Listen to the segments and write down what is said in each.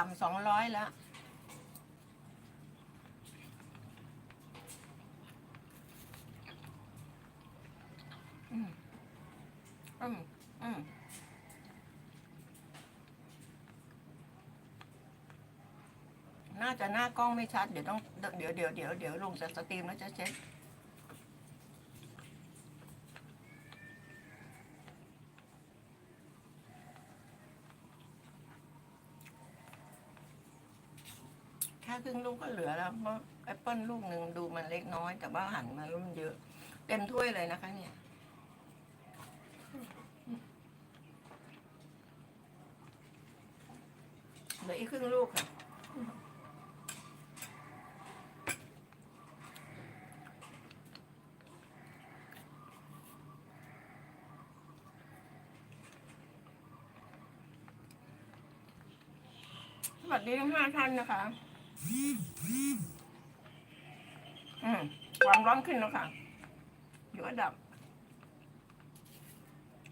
ต่ำสองร้อยแล้วอืมอืมอืมน่าจะหน้ากล้องไม่ชัด เดี๋ยวต้อง เดี๋ยวเดี๋ยวเดี๋ยวเดี๋ยวลงจากสตรีมแล้วจะเช็ค ครึ่งลูกก็เหลือแล้วเพราะแอปเปิลลูกหนึ่งดูมันเล็กน้อย แต่ว่าหั่นมาแล้วมันเยอะ เต็มถ้วยเลยนะคะ เนี่ยเหลืออีกครึ่งลูกค่ะสวัสดีทั้งห้าท่านนะคะ อืมความร้อนขึ้นแล้วค่ะ อยู่อันดับ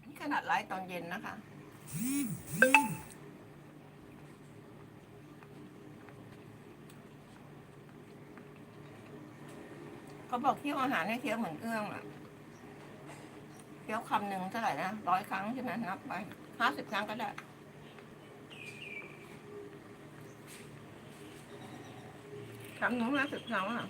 นี่ขนาดไลฟ์ตอนเย็นนะคะ เขาบอกเคี่ยวอาหารให้เคี้ยวเหมือนเอื้องอะเคี้ยวคำหนึ่งเท่าไหร่นะร้อยครั้งใช่ไหมนับไปห้าสิบครั้งก็ได้ คำหนึ่งห้าสิบครั้งอะ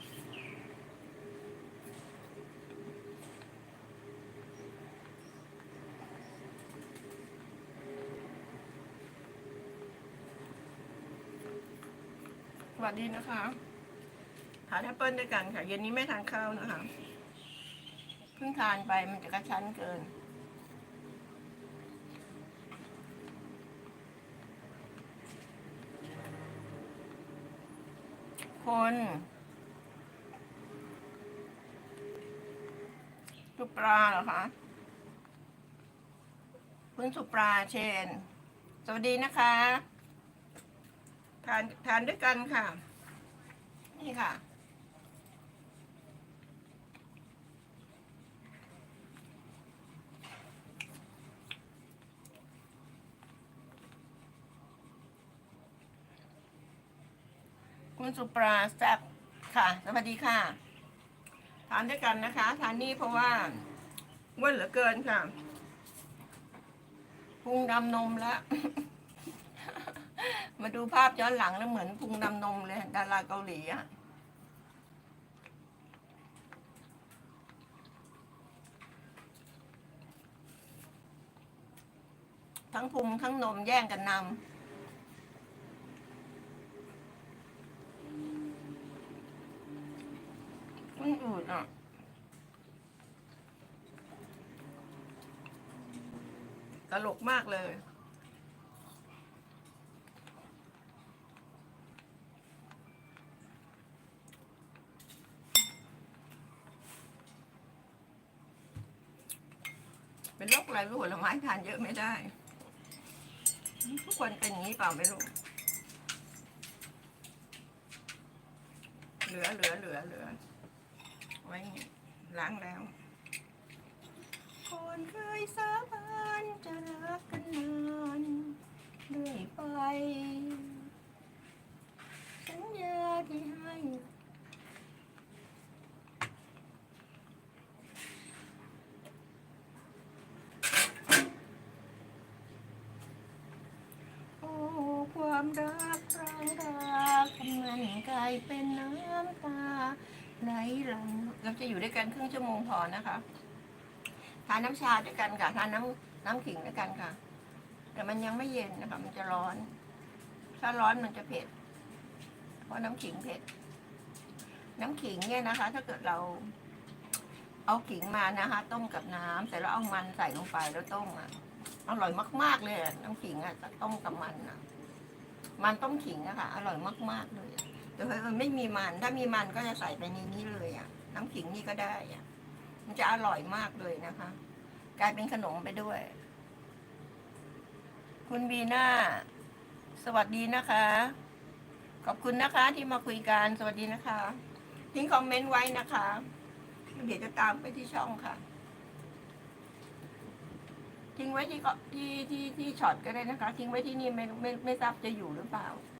สวัสดีนะคะทานแอปเปิลด้วยกันค่ะ เย็นนี้ไม่ทานข้าวนะคะ เพิ่งทานไปมันจะกระชั้นเกิน คน สุปราเหรอคะ คุณสุปราเชน สวัสดีนะคะ ทานทานด้วยกันค่ะ นี่ค่ะ คุณสุปราแซบค่ะ สวัสดีค่ะ ทานด้วยกันนะคะ ทานนี่เพราะว่าอ้วนเหลือเกินค่ะพุงดำนมแล้ว มาดูภาพย้อนหลังแล้วเหมือนพุงดำนมเลยดาราเกาหลีอะทั้งพุงทั้งนมแย่งกันนำ มันอืดอะตลกมากเลยเป็นโรคอะไรรู้ผลไม้ทานเยอะไม่ได้ ทุกคนเป็นอย่างนี้เปล่าไม่รู้เหลือเหลือเหลือเหลือ ไว้ ล้างแล้ว คนเคยสาบานจะรักกันนานเรื่อยไป สัญญาที่ให้โอ้ความรักร้งรักมันกลายเป็นน้ำตา ไหลหลังเราจะอยู่ด้วยกันครึ่งชั่วโมงพอนะคะทานน้ำชาด้วยกันค่ะทานน้ำน้ำขิงด้วยกันค่ะ แต่มันยังไม่เย็นนะคะ มันจะร้อน ถ้าร้อนมันจะเผ็ด เพราะน้ำขิงเผ็ด น้ำขิงเนี่ยนะคะ ถ้าเกิดเรา เอาขิงมานะคะ ต้มกับน้ำเสร็จแล้วเอามันใส่ลงไปแล้วต้มอะอร่อยมาก ๆ เลยน้ำขิงอะต้มกับมันอะ มันต้มขิงอะค่ะ อร่อยมาก ๆ เลยอะ แต่เพิ่นไม่มีมันถ้ามีมันก็จะใส่ไปในนี้เลยอะ น้ำขิงนี่ก็ได้อะ มันจะอร่อยมากเลยนะคะ กลายเป็นขนมไปด้วย คุณบีน่าสวัสดีนะคะ ขอบคุณนะคะที่มาคุยกันสวัสดีนะคะทิ้งคอมเมนต์ไว้นะคะ เดี๋ยวจะตามไปที่ช่องค่ะ ทิ้งไว้ที่ที่ที่ที่ช็อตก็ได้นะคะ ทิ้งไว้ที่นี่ไม่ไม่ไม่ทราบจะอยู่หรือเปล่า